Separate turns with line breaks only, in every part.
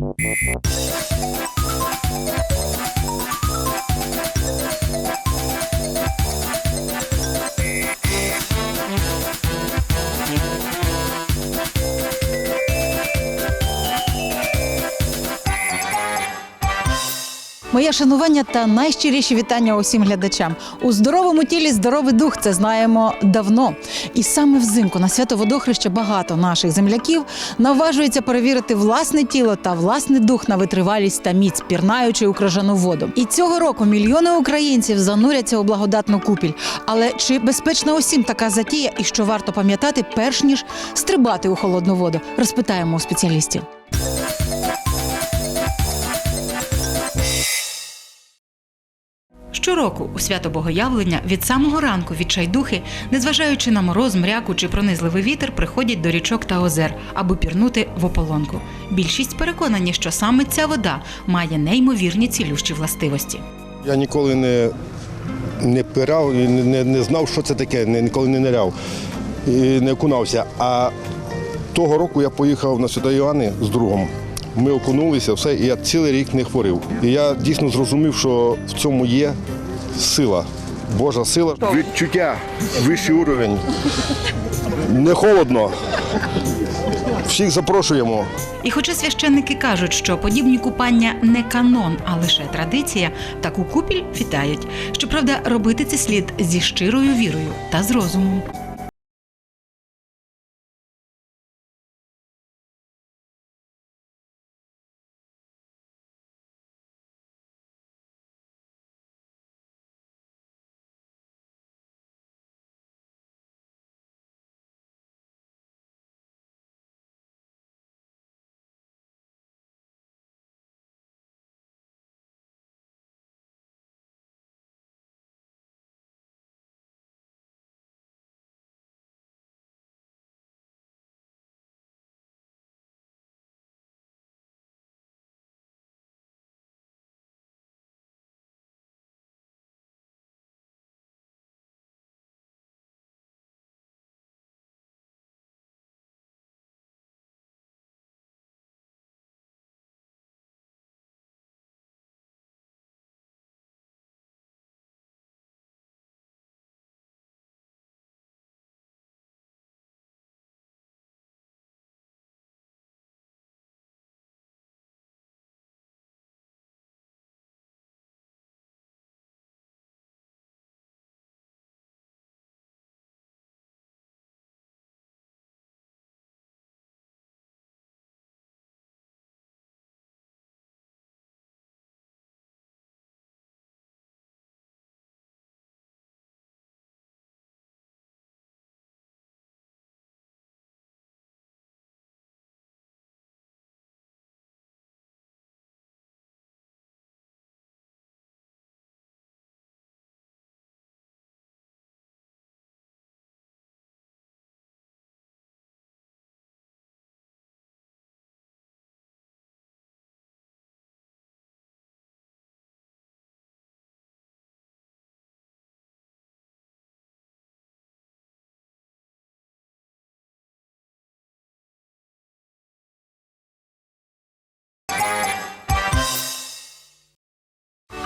Thank you. Моє шанування та найщиріші вітання усім глядачам. У здоровому тілі здоровий дух. Це знаємо давно. І саме взимку на свято водохреща багато наших земляків наважується перевірити власне тіло та власний дух на витривалість та міць, пірнаючи у крижану воду. І цього року мільйони українців зануряться у благодатну купіль. Але чи безпечна усім така затія і що варто пам'ятати, перш ніж стрибати у холодну воду? Розпитаємо у спеціалістів. Щороку у свято Богоявлення від самого ранку відчайдухи, незважаючи на мороз, мряку чи пронизливий вітер, приходять до річок та озер, аби пірнути в ополонку. Більшість переконані, що саме ця вода має неймовірні цілющі властивості.
Я ніколи не, не пирав і не, не знав, що це таке, не- ніколи не ниряв і не окунався. А того року я поїхав на Свято Іоанни з другом. Ми окунулися, все, і я цілий рік не хворів. І я дійсно зрозумів, що в цьому є сила, Божа сила. Відчуття, вищий уровень. Не холодно. Всіх запрошуємо.
І хоча священники кажуть, що подібні купання не канон, а лише традиція, таку купіль вітають. Щоправда, робити це слід зі щирою вірою та з розумом.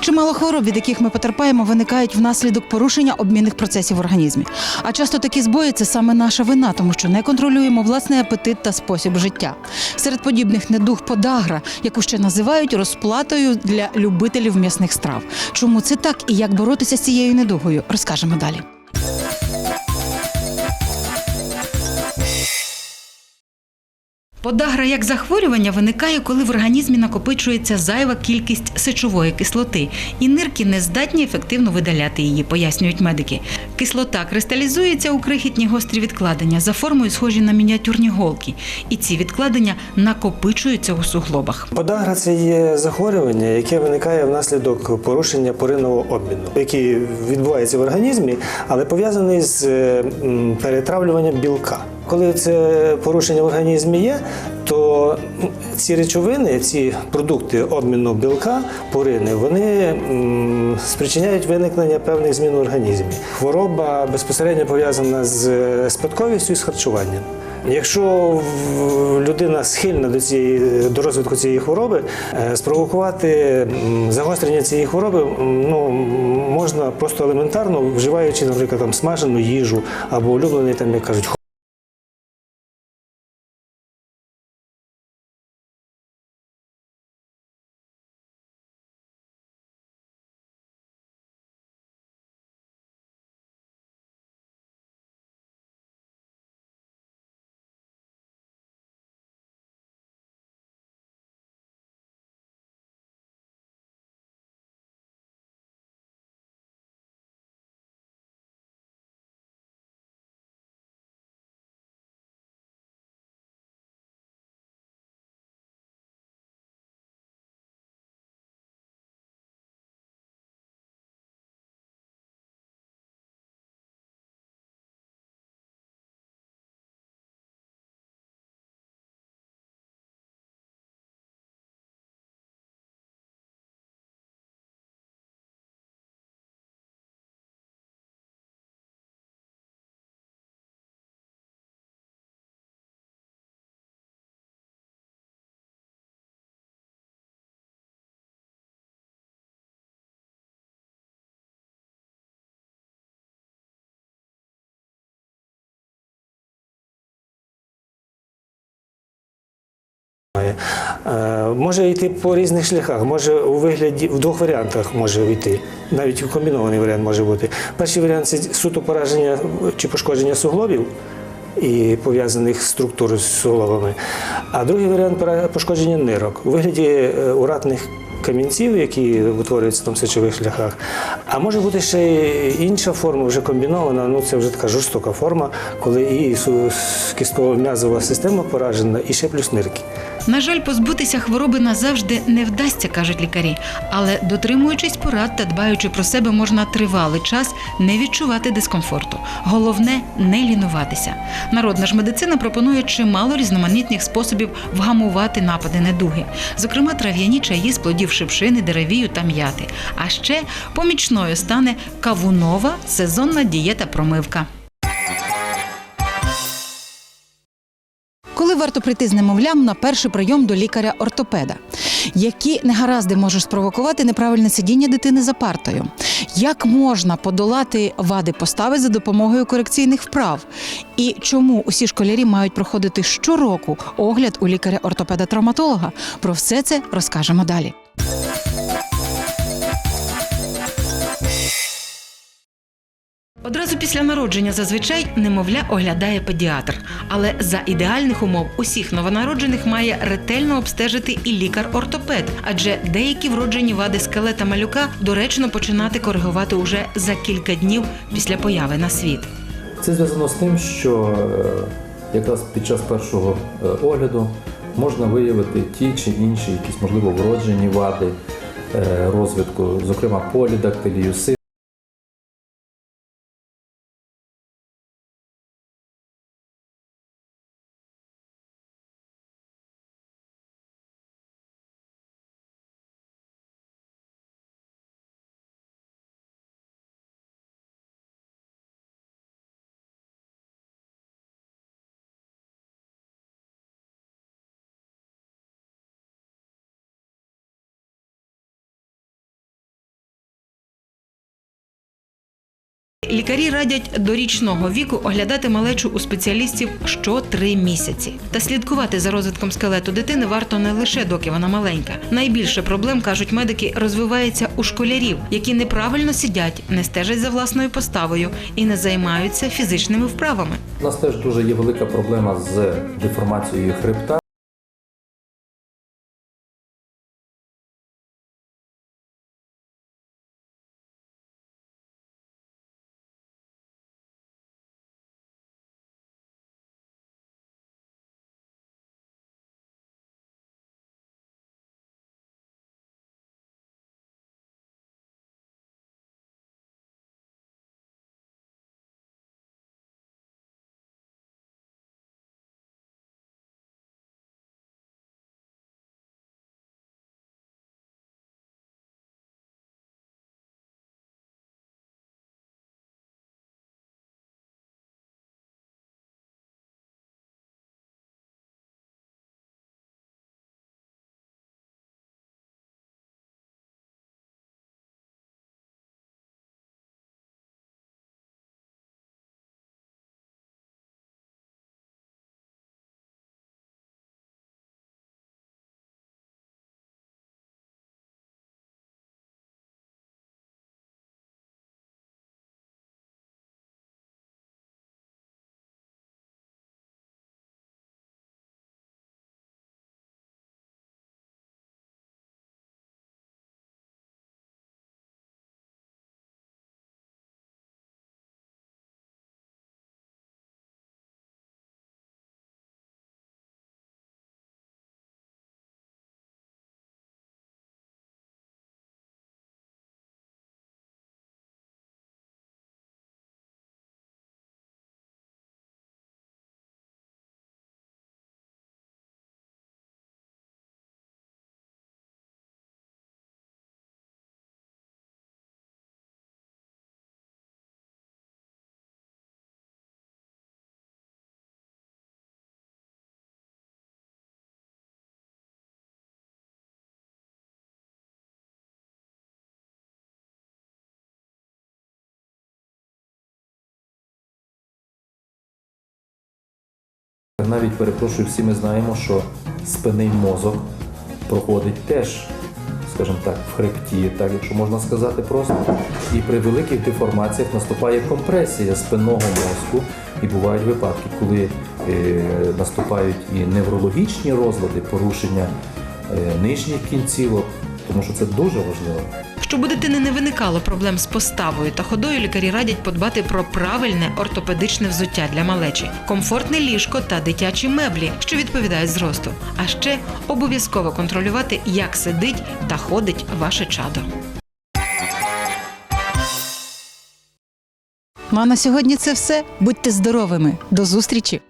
Чимало хвороб, від яких ми потерпаємо, виникають внаслідок порушення обмінних процесів в організмі. А часто такі збої це саме наша вина, тому що не контролюємо власний апетит та спосіб життя. Серед подібних недуг подагра, яку ще називають розплатою для любителів м'ясних страв. Чому це так і як боротися з цією недугою, розкажемо далі. Подагра як захворювання виникає, коли в організмі накопичується зайва кількість сечової кислоти, і нирки не здатні ефективно видаляти її, пояснюють медики. Кислота кристалізується у крихітні гострі відкладення за формою схожі на мініатюрні голки, і ці відкладення накопичуються у суглобах.
Подагра це є захворювання, яке виникає внаслідок порушення поринного обміну, який відбувається в організмі, але пов'язаний з е, перетравлюванням білка. Коли це порушення в організмі є, то ці речовини, ці продукти обміну білка, порини, вони спричиняють виникнення певних змін в організмі. Хвороба безпосередньо пов'язана з е, спадковістю і з харчуванням. Якщо людина схильна до цієї до розвитку цієї хвороби, е, спровокувати загострення цієї хвороби ну, можна просто елементарно вживаючи, наприклад, там смажену їжу або улюблений там, як кажуть, Може йти по різних шляхах, може у вигляді в двох варіантах може йти. Навіть комбінований варіант може бути. Перший варіант це суто пораження чи пошкодження суглобів і пов'язаних структур з суглобами. А другий варіант пошкодження нирок у вигляді е, уратних камінців, які утворюються там в сечових шляхах. А може бути ще інша форма, вже комбінована. Ну це вже така жорстока форма, коли і су- кістково-м'язова система поражена, і ще плюс нирки.
На жаль, позбутися хвороби назавжди не вдасться, кажуть лікарі. Але дотримуючись порад та дбаючи про себе, можна тривалий час не відчувати дискомфорту. Головне не лінуватися. Народна ж медицина пропонує чимало різноманітних способів вгамувати напади недуги, зокрема трав'яні чаї з плодів шипшини, деревію та м'яти. А ще помічною стане кавунова сезонна дієта промивка. Коли варто прийти з немовлям на перший прийом до лікаря-ортопеда? Які негаразди можуть спровокувати неправильне сидіння дитини за партою? Як можна подолати вади постави за допомогою корекційних вправ? І чому усі школярі мають проходити щороку огляд у лікаря-ортопеда-травматолога? Про все це розкажемо далі. Одразу після народження зазвичай немовля оглядає педіатр, але за ідеальних умов усіх новонароджених має ретельно обстежити і лікар-ортопед, адже деякі вроджені вади скелета малюка доречно починати коригувати уже за кілька днів після появи на світ.
Це зв'язано з тим, що е, якраз під час першого е, огляду можна виявити ті чи інші, якісь можливо вроджені вади е, розвитку, зокрема полідактилію,
Лікарі радять до річного віку оглядати малечу у спеціалістів що три місяці. Та слідкувати за розвитком скелету дитини варто не лише доки вона маленька. Найбільше проблем кажуть медики розвивається у школярів, які неправильно сидять, не стежать за власною поставою і не займаються фізичними вправами.
У нас теж дуже є велика проблема з деформацією хребта. Навіть перепрошую, всі ми знаємо, що спинний мозок проходить теж, скажімо так, в хребті, так якщо можна сказати просто. І при великих деформаціях наступає компресія спинного мозку. І бувають випадки, коли е, наступають і неврологічні розлади, порушення е, нижніх кінцівок, тому що це дуже важливо.
Щоб у дитини не виникало проблем з поставою та ходою, лікарі радять подбати про правильне ортопедичне взуття для малечі, комфортне ліжко та дитячі меблі, що відповідають зросту. А ще обов'язково контролювати, як сидить та ходить ваше чадо. Ну а на сьогодні це все. Будьте здоровими. До зустрічі!